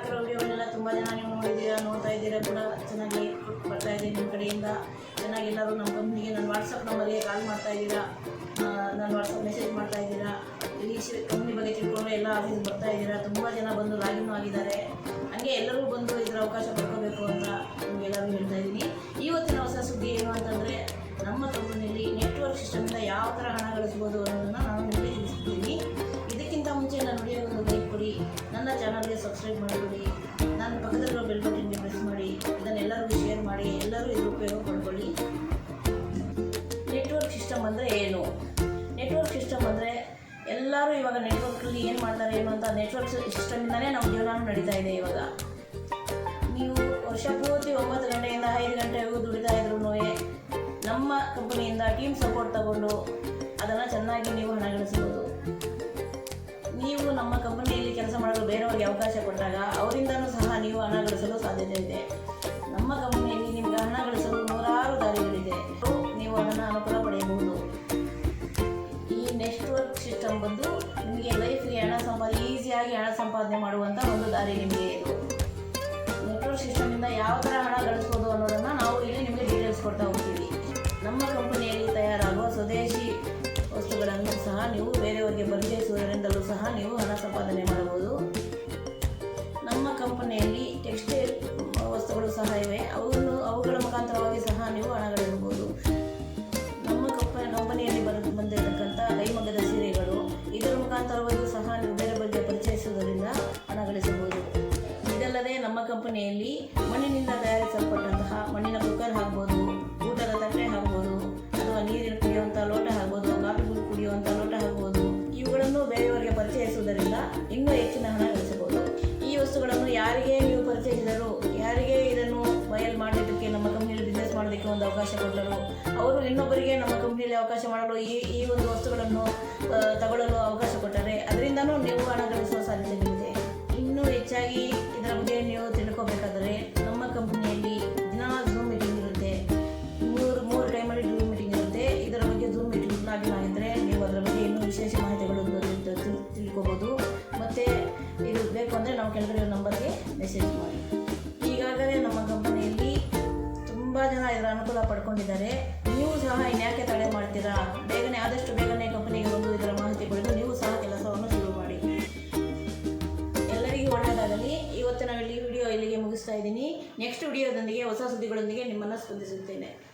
ಹಾಕಿರೋ ವಿಡಿಯೋಗಳನ್ನೆಲ್ಲ ತುಂಬ ಜನ ನೀವು ನೋಡಿದ್ದೀರಾ, ನೋಡ್ತಾ ಇದ್ದೀರಾ ಕೂಡ ಚೆನ್ನಾಗಿ ಬರ್ತಾ ಇದೆ ನಿಮ್ಮ ಕಡೆಯಿಂದ. ಚೆನ್ನಾಗಿ ಎಲ್ಲರೂ ನಮ್ಮ ಕಂಪ್ನಿಗೆ ನನ್ನ ವಾಟ್ಸಪ್ ನಂಬರ್ಗೆ ಕಾಲ್ ಮಾಡ್ತಾ ಇದ್ದೀರಾ ನನ್ನ ವಾಟ್ಸಪ್ ಮೆಸೇಜ್ ಮಾಡ್ತಾ ಇದ್ದೀರಾ. ಈ ಕಂಪ್ನಿ ಬಗ್ಗೆ ತಿಳ್ಕೊಂಡು ಎಲ್ಲ ಆಫೀಸ್ ಬರ್ತಾ ಇದ್ದೀರಾ. ತುಂಬ ಜನ ಬಂದು ಲಾಗಿನ್ ಆಗಿದ್ದಾರೆ. ಹಂಗೆ ಎಲ್ಲರೂ ಬಂದು ಇದರ ಅವಕಾಶ ಪಡ್ಕೋಬೇಕು ಅಂತ ನಿಮಗೆಲ್ಲರೂ ಹೇಳ್ತಾ ಇದ್ದೀನಿ. ಇವತ್ತಿನ ಸಿಸ್ಟಮ್ ಅಂದರೆ ಏನು? ನೆಟ್ವರ್ಕ್ ಸಿಸ್ಟಮ್ ಅಂದರೆ ಎಲ್ಲರೂ ಇವಾಗ ನೆಟ್ವರ್ಕಲ್ಲಿ ಏನು ಮಾಡ್ತಾರೆ, ಏನು ಅಂತ ನೆಟ್ವರ್ಕ್ ಸಿಸ್ಟಮಿಂದಲೇ ನಮ್ಮ ಜೀವನ ನಡೀತಾ ಇದೆ ಇವಾಗ. ನೀವು ವರ್ಷ ಪೂರ್ತಿ ಒಂಬತ್ತು ಗಂಟೆಯಿಂದ ಐದು ಗಂಟೆವರೆಗೂ ದುಡಿತಾ ಇದ್ರು ನಮ್ಮ ಕಂಪನಿಯಿಂದ ಟೀಮ್ ಸಪೋರ್ಟ್ ತಗೊಂಡು ಅದನ್ನು ಚೆನ್ನಾಗಿ ನೀವು ಹಣ ಗಳಿಸ್ಬೋದು. ನೀವು ನಮ್ಮ ಕಂಪನಿಯಲ್ಲಿ ಕೆಲಸ ಮಾಡಲು ಬೇರೆಯವರಿಗೆ ಅವಕಾಶ ಕೊಟ್ಟಾಗ ಅವರಿಂದನೂ ಸಹ ನೀವು ಹಣ ಗಳಿಸಲು ಸಾಧ್ಯತೆ ಇದೆ. ನಮ್ಮ ಕಂಪನಿಯಲ್ಲಿ ಸಿಸ್ಟಮ್ ಬಂದು ನಿಮಗೆ ಲೈಫ್ಗೆ ಹಣ ಸಂಪಾದ ಈಸಿಯಾಗಿ ಹಣ ಸಂಪಾದನೆ ಮಾಡುವಂಥ ಒಂದು ದಾರಿ ನಿಮಗೆ ಇದು. ನೆಟ್ವರ್ಕ್ ಸಿಸ್ಟಮಿಂದ ಯಾವ ಥರ ಹಣ ಗಳಿಸ್ಬೋದು ಅನ್ನೋದನ್ನು ನಾವು ಇಲ್ಲಿ ನಿಮಗೆ ಡೀಟೇಲ್ಸ್ ಕೊಡ್ತಾ ಹೋಗ್ತೀವಿ. ನಮ್ಮ ಕಂಪನಿಯಲ್ಲಿ ತಯಾರಾಗುವ ಸ್ವದೇಶಿ ವಸ್ತುಗಳನ್ನು ಸಹ ನೀವು ಬೇರೆಯವರಿಗೆ ಪರಿಚಯಿಸುವುದರಿಂದಲೂ ಸಹ ನೀವು ಹಣ ಸಂಪಾದನೆ ನಮ್ಮ ಕಂಪನಿಯಲ್ಲಿ ಮಣ್ಣಿನಿಂದ ತಯಾರಿಸಲ್ಪಟ್ಟಂತಹ ಮಣ್ಣಿನ ಕುಕ್ಕರ್ ಆಗ್ಬೋದು ಊಟದ ತಟ್ಟೆ ಆಗ್ಬೋದು ಅಥವಾ ನೀರಿನ ಕುಡಿಯುವಂಥ ಲೋಟ ಆಗ್ಬೋದು ಕಾಫಿ ಕುಡಿಯುವಂಥ ಲೋಟ ಆಗ್ಬೋದು ಇವುಗಳನ್ನು ಬೇರೆಯವರಿಗೆ ಪರಿಚಯಿಸುವುದರಿಂದ ಇನ್ನೂ ಹೆಚ್ಚಿನ ಹಣ ಗಳಿಸಬಹುದು. ಈ ವಸ್ತುಗಳನ್ನು ಯಾರಿಗೆ ನೀವು ಪರಿಚಯಿಸಿದರು, ಯಾರಿಗೆ ಇದನ್ನು ಬಯಲ್ ಮಾಡಿದ್ದಕ್ಕೆ ನಮ್ಮ ಕಂಪ್ನಿಯಲ್ಲಿ ಬಿಸ್ನೆಸ್ ಮಾಡೋದಕ್ಕೆ ಒಂದು ಅವಕಾಶ ಕೊಟ್ಟರು, ಅವರು ಇನ್ನೊಬ್ಬರಿಗೆ ನಮ್ಮ ಕಂಪ್ನಿಯಲ್ಲಿ ಅವಕಾಶ ಮಾಡಲು ಈ ಈ ಒಂದು ವಸ್ತುಗಳನ್ನು ತಗೊಳ್ಳಲು ಅವಕಾಶ ಬಗ್ಗೆ ನೀವು ತಿಳ್ಕೊಬೇಕಾದ್ರೆ ನಮ್ಮ ಕಂಪ್ನಿಯಲ್ಲಿ ದಿನ ಝೂಮ್ ಮೀಟಿಂಗ್ ಇರುತ್ತೆ. ಮೂರು ಮೂರು ಟೈಮಲ್ಲಿ ಝೂಮ್ ಮೀಟಿಂಗ್ ಇರುತ್ತೆ. ಇದರ ಬಗ್ಗೆ ಝೂಮ್ ಮೀಟಿಂಗ್ ಆಗಿಲ್ಲ ಅಂದರೆ ನೀವು ಅದರ ಬಗ್ಗೆ ಇನ್ನೂ ವಿಶೇಷ ಮಾಹಿತಿಗಳು ತಿಳ್- ತಿಳ್- ತಿಳ್ಕೊಬೋದು. ಮತ್ತು ಇದು ಬೇಕು ಅಂದರೆ ನಾವು ಕೆಳಗಡೆ ನಂಬರ್ಗೆ ಮೆಸೇಜ್ ಮಾಡಿ. ಈಗಾಗಲೇ ನಮ್ಮ ಕಂಪನಿಯಲ್ಲಿ ತುಂಬ ಜನ ಇದರ ಅನುಕೂಲ ಪಡ್ಕೊಂಡಿದ್ದಾರೆ. ನೀವು ಸಹ ಇನ್ಯಾಕೆ ತಡೆ ಮಾಡ್ತೀರಾ ಮುಗಿಸ್ತಾ ಇದ್ದೀನಿ. ನೆಕ್ಸ್ಟ್ ವಿಡಿಯೋದೊಂದಿಗೆ ಹೊಸ ಸುದ್ದಿಗಳೊಂದಿಗೆ ನಿಮ್ಮನ್ನು ಸ್ಪಂದಿಸುತ್ತೇನೆ.